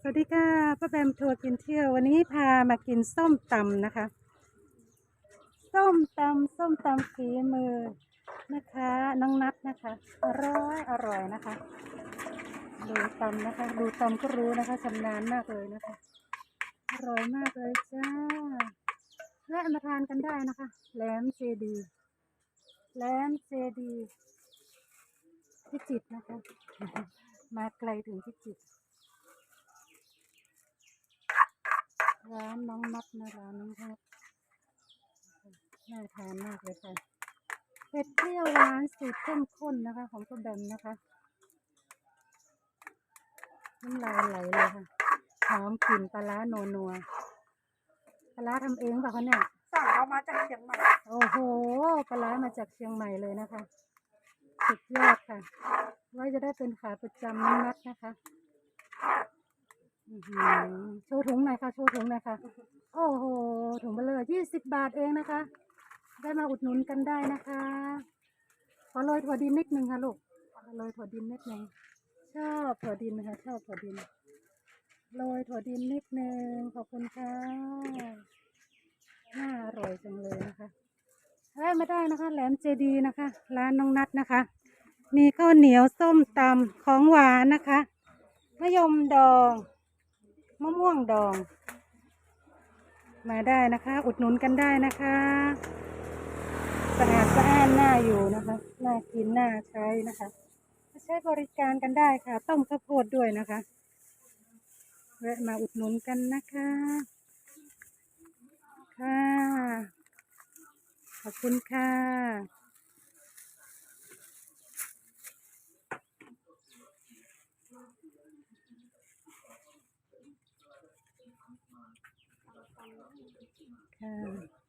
สวัสดีค่ะป้าแบมทัวร์กินเที่ยววันนี้พามากินส้มตำนะคะ ส้มตำส้มตำฝีมือนะคะ น้องนัดนะคะ อร่อยอร่อยนะคะ ดูตำนะคะ ดูตำก็รู้นะคะชำนาญมากเลยนะคะ อร่อยมากเลยจ้าแวะมาทานกันได้นะคะแหลมเจดีแหลมเจดีพิจิตนะคะ มาไกลถึงพิจิตรานน้องนัดนะ ร้านน้องนัดน่าทานมากเลยค่ะเผ็ดเปรี้ยวหวานสูตรเข้มข้นนะคะ ของป้าแบมนะคะน้ำลายไหลเลยค่ะหอมกลิ่นปลาร้าโนนัวปลาร้าทำเองเปล่ะคะเนี่ยสั่งเอามาจากเชียงใหม่โอ้โหปลาร้ามาจากเชียงใหม่เลยนะคะ สุดยอดค่ะ ไว้จะได้เป็นขาประจำน้องนัดนะคะอื้อหือ โชว์ถุงหน่อยค่ะ โชว์ถุงหน่อยค่ะ โอ้โห ถุงเบลเลอยี่สิบบาทเองนะคะ ได้มาอุดหนุนกันได้นะคะ ขอโรยถั่วดินนิดนึงค่ะลูกขอโรยถั่วดินนิดนึง ชอบถั่วดินนะคะ ชอบถั่วดิน โรยถั่วดินนิดนึง ขอบคุณค่ะ น่าอร่อยจังเลยนะคะแวะมาได้นะคะ แหลมเจดีนะคะ ร้านน้องนัดนะคะ มีข้าวเหนียวส้มตำของหวานนะคะมะยมดอง มะม่วงดอง มาได้นะคะ อุดหนุนกันได้นะคะสะอาดสะอ้านน่าอยู่นะคะน่ากินน่าใช้นะคะมาใช้บริการกันได้ค่ะ ต้มข้าวโพดด้วยนะคะแวะมาอุดหนุนกันนะคะ ค่ะ ขอบคุณค่ะ ค่ะ